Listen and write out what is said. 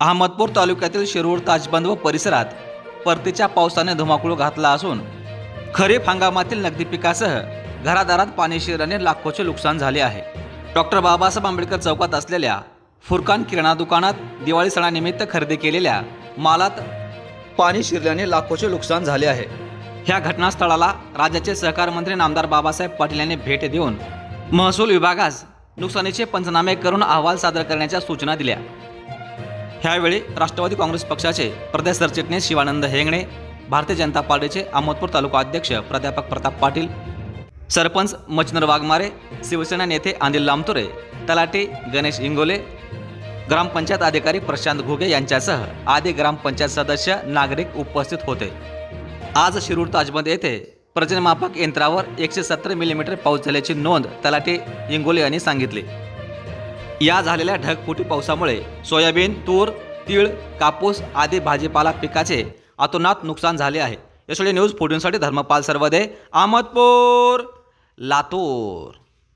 अहमदपूर तालुक्यातील शिरूर ताजबंद व परिसरात परतीच्या पावसाने धुमाकूळ घातला असून खरीप हंगामातील नगदी पिकासह घरादारात पाणी शिरल्याने लाखोचे नुकसान झाले आहे. डॉक्टर बाबासाहेब आंबेडकर चौकात असलेल्या फुरकान किराणा दुकानात दिवाळी सणानिमित्त खरेदी केलेल्या मालात पाणी शिरल्याने लाखोचे नुकसान झाले आहे. ह्या घटनास्थळाला राज्याचे सहकार मंत्री नामदार बाबासाहेब पाटील यांनी भेट देऊन महसूल विभागास नुकसानीचे पंचनामे करून अहवाल सादर करण्याच्या सूचना दिल्या. ह्यावेळी राष्ट्रवादी काँग्रेस पक्षाचे प्रदेश सरचिटणीस शिवानंद हेंगणे भारतीय जनता पार्टीचे अहमदपूर तालुका अध्यक्ष प्राध्यापक प्रताप पाटील सरपंच मचनर वाघमारे शिवसेना नेते अनिल लामतुरे तलाटे गणेश इंगोले ग्रामपंचायत अधिकारी प्रशांत घुगे यांच्यासह आदी ग्रामपंचायत सदस्य नागरिक उपस्थित होते. आज शिरूर ताजबंद येथे प्रजनमापक यंत्रावर एकशे सत्तर मिलीमीटर पाऊस झाल्याची नोंद तलाटे इंगोले यांनी सांगितली. या झालेल्या ढगफुटी पावसामुळे सोयाबीन तूर तीळ कापूस आदी भाजीपाला पिकाचे अतोनात नुकसान झाले आहे. यासाठी न्यूज फोर्टीनसाठी धर्मपाल सर्वदे अहमदपूर लातूर.